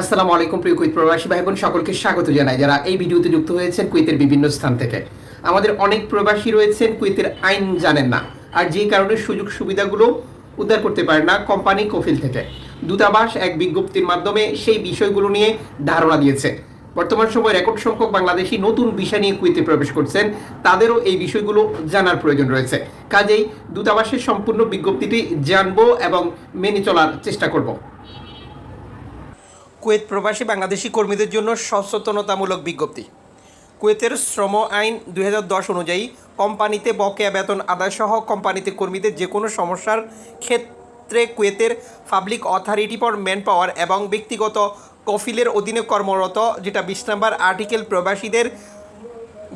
আসসালামু আলাইকুম প্রিয় কুইত প্রবাসী ভাই বোন সকলকে স্বাগত জানাই। যারা এই ভিডিওতে যুক্ত হয়েছেন কুইতের বিভিন্ন স্থান থেকে। আমাদের অনেক প্রবাসী রয়েছেন, কুইতের আইন জানেন না। আর যে কারণে সুযোগ সুবিধাগুলো উদ্ধার করতে পারে না কোম্পানি কফিল থেকে। দূতাবাস এক বিজ্ঞপ্তির মাধ্যমে সেই বিষয়গুলো নিয়ে ধারণা দিয়েছে। বর্তমান সময়ে রেকর্ড সংখ্যক বাংলাদেশি নতুন বিষয় নিয়ে কুইতে প্রবেশ করছেন, তাদেরও এই বিষয়গুলো জানার প্রয়োজন রয়েছে। কাজেই দূতাবাসের সম্পূর্ণ বিজ্ঞপ্তিটি জানব এবং মেনে চলার চেষ্টা করব। কুয়েত প্রবাসী বাংলাদেশি কর্মীদের জন্য সচেতনতামূলক বিজ্ঞপ্তি। কুয়েতের শ্রম আইন দু হাজার দশ অনুযায়ী কোম্পানিতে বকেয়া বেতন আদায়সহ কোম্পানিতে কর্মীদের যে কোনো সমস্যার ক্ষেত্রে কুয়েতের public authority for man power এবং ব্যক্তিগত কফিলের অধীনে কর্মরত, যেটা বিশ নম্বর আর্টিকেল প্রবাসীদের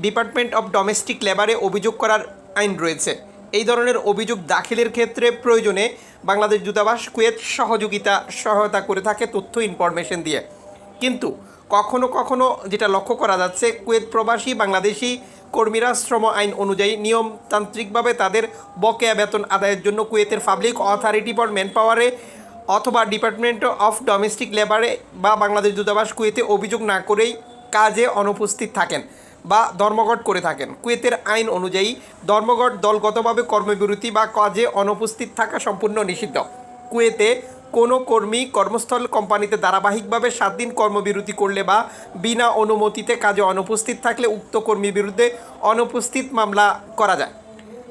ডিপার্টমেন্ট অফ ডোমেস্টিক লেবারে অভিযোগ করার আইন রয়েছে। এই ধরনের অভিযোগ দাখিলের ক্ষেত্রে প্রয়োজনে বাংলাদেশ দূতাবাস, কুয়েত সহযোগিতা সহায়তা করে থাকে তথ্য ইনফরমেশন দিয়ে। কিন্তু কখনো কখনো যেটা লক্ষ্য করা যাচ্ছে, কুয়েত প্রবাসী বাংলাদেশি কর্মীরা শ্রম আইন অনুযায়ী নিয়মতান্ত্রিকভাবে তাদের বকেয়া বেতন আদায়ের জন্য কুয়েতের পাবলিক অথরিটি ফর ম্যান পাওয়ারে অথবা ডিপার্টমেন্ট অফ ডোমেস্টিক লেবারে বা বাংলাদেশ দূতাবাস কুয়েতে অভিযোগ না করেই কাজে অনুপস্থিত থাকেন। বা ধর্মঘট করে থাকেন। কুয়েতের আইন অনুযায়ী ধর্মঘট দলগতভাবে কর্মবিরতি বা কাজে অনুপস্থিত থাকা সম্পূর্ণ নিষিদ্ধ। কুয়েতে কোনো কর্মী কর্মস্থল কোম্পানিতে ধারাবাহিকভাবে সাত দিন কর্মবিরতি করলে বা বিনা অনুমতিতে কাজে অনুপস্থিত থাকলে উক্ত কর্মীর বিরুদ্ধে অনুপস্থিত মামলা করা যায়।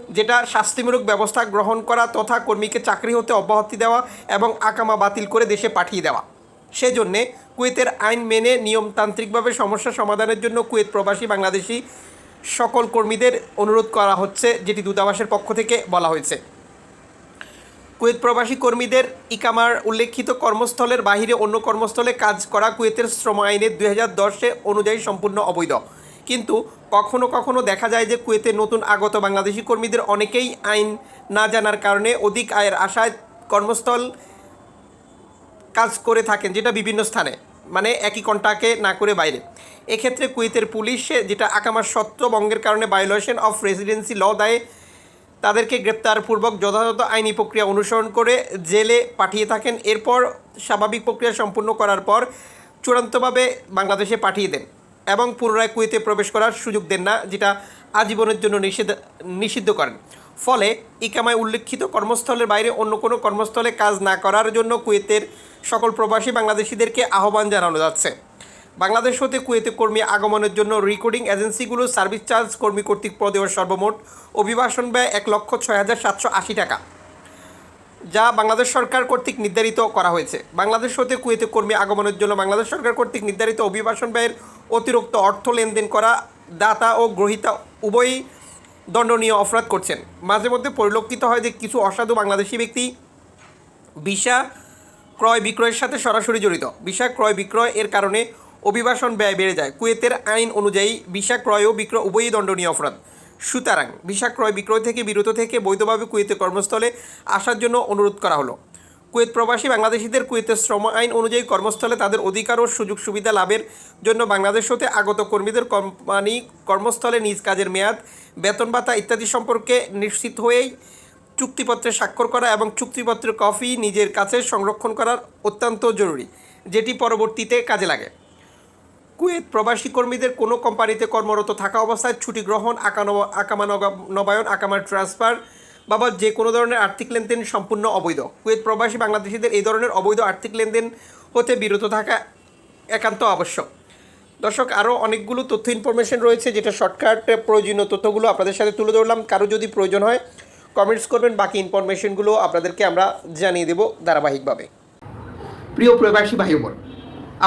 যেটা শাস্তিমূলক ব্যবস্থা গ্রহণ করা তথা কর্মীকে চাকরি হতে অব্যাহতি দেওয়া এবং আকামা বাতিল করে দেশে পাঠিয়ে দেওয়া। সেজন্যে কুয়েতের আইন মেনে নিয়মতান্ত্রিকভাবে সমস্যা সমাধানের জন্য কুয়েত প্রবাসী বাংলাদেশি সকল কর্মীদের অনুরোধ করা হচ্ছে, যেটি দূতাবাসের পক্ষ থেকে বলা হয়েছে। কুয়েত প্রবাসী কর্মীদের ইকামার উল্লেখিত কর্মস্থলের বাহিরে অন্য কর্মস্থলে কাজ করা কুয়েতের শ্রম আইনের দুই হাজার দশে অনুযায়ী সম্পূর্ণ অবৈধ। কিন্তু কখনো কখনো দেখা যায় যে কুয়েতে নতুন আগত বাংলাদেশি কর্মীদের অনেকেই আইন না জানার কারণে অধিক আয়ের আশায় কর্মস্থল কাজ করে থাকেন, যেটা বিভিন্ন স্থানে মানে একই কন্টাকে না করে বাইরে। এক্ষেত্রে কুয়েতের পুলিশে যেটা আকামার সত্যবঙ্গের কারণে ভায়োলেশন অফ রেসিডেন্সি ল দায়ে তাদেরকে গ্রেপ্তারপূর্বক যথাযথ আইনি প্রক্রিয়া অনুসরণ করে জেলে পাঠিয়ে থাকেন। এরপর স্বাভাবিক প্রক্রিয়া সম্পূর্ণ করার পর চূড়ান্তভাবে বাংলাদেশে পাঠিয়ে দেন এবং পুনরায় কুয়েতে প্রবেশ করার সুযোগ দেন না, যেটা আজীবনের জন্য নিষেধ, নিষিদ্ধ করেন। ফলে ইকামায় উল্লেখিত কর্মস্থলের বাইরে অন্য কোনো কর্মস্থলে কাজ না করার জন্য কুয়েতের সকল প্রবাসী বাংলাদেশিদেরকে আহ্বান জানানো যাচ্ছে। বাংলাদেশ হতে কুয়েতে কর্মী আগমনের জন্য রেকর্ডিং এজেন্সিগুলো সার্ভিস চার্জ কর্মী কর্তৃক প্রদেয় সর্বমোট অভিবাসন ব্যয় এক লক্ষ ছয় হাজার সাতশো আশি টাকা, যা বাংলাদেশ সরকার কর্তৃক নির্ধারিত করা হয়েছে। বাংলাদেশ হতে কুয়েতে কর্মী আগমনের জন্য বাংলাদেশ সরকার কর্তৃক নির্ধারিত অভিবাসন ব্যয়ের অতিরিক্ত অর্থ লেনদেন করা দাতা ও গ্রহীতা উভয়ই দণ্ডনীয় অপরাধ করছেন। মাঝে মধ্যে পরিলক্ষিত হয় যে কিছু অসাধু বাংলাদেশি ব্যক্তি ভিসা ক্রয় বিক্রয়ের সাথে সরাসরি জড়িত। ভিসা ক্রয় বিক্রয় এর কারণে অভিবাসন ব্যয় বেড়ে যায়। কুয়েতের আইন অনুযায়ী ভিসা ক্রয় ও বিক্রয় উভয়ই দণ্ডনীয় অপরাধ। সুতরাং ভিসা ক্রয় বিক্রয় থেকে বিরত থেকে বৈধভাবে কুয়েতে কর্মস্থলে আসার জন্য অনুরোধ করা হলো। কুয়েত প্রবাসী বাংলাদেশিদের কুয়েতের শ্রম আইন অনুযায়ী কর্মস্থলে তাদের অধিকার ও সুযোগ সুবিধা লাভের জন্য বাংলাদেশ হতে আগত কর্মীদের কোম্পানি কর্মস্থলে নিজ কাজের মেয়াদ, বেতন ভাতা ইত্যাদি সম্পর্কে নিশ্চিত হয়েই চুক্তিপত্রে স্বাক্ষর করা এবং চুক্তিপত্রের কপি নিজের কাছে সংরক্ষণ করার অত্যন্ত জরুরি, যেটি পরবর্তীতে কাজে লাগে। কুয়েত প্রবাসী কর্মীদের কোনো কোম্পানিতে কর্মরত থাকা অবস্থায় ছুটি গ্রহণ আকামা নবায়ন, আকামার ট্রান্সফার বাবা যে কোনো ধরনের আর্থিক লেনদেন সম্পূর্ণ অবৈধ। কুয়েত প্রবাসী বাংলাদেশিদের এই ধরনের অবৈধ আর্থিক লেনদেন হতে বিরত থাকা একান্ত আবশ্যক। দর্শক, আরও অনেকগুলো তথ্য ইনফরমেশন রয়েছে, যেটা শর্টকাট প্রয়োজনীয় তথ্যগুলো আপনাদের সাথে তুলে ধরলাম। কারও যদি প্রয়োজন হয় কমেন্টস করবেন, বাকি ইনফরমেশনগুলো আপনাদেরকে আমরা জানিয়ে দেব ধারাবাহিকভাবে। প্রিয় প্রবাসী ভাই বোন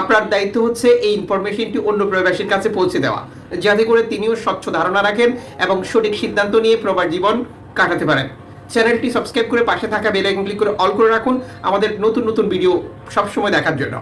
আপনার দায়িত্ব হচ্ছে এই ইনফরমেশনটি অন্য প্রবাসীর কাছে পৌঁছে দেওয়া, যাতে করে তিনিও স্বচ্ছ ধারণা রাখেন এবং সঠিক সিদ্ধান্ত নিয়ে প্রবাস জীবন কাটাতে পারেন। চ্যানেলটি সাবস্ক্রাইব করে পাশে থাকা বেল আইকন ক্লিক করে অল করে রাখুন, আমাদের নতুন নতুন ভিডিও সবসময় দেখার জন্য।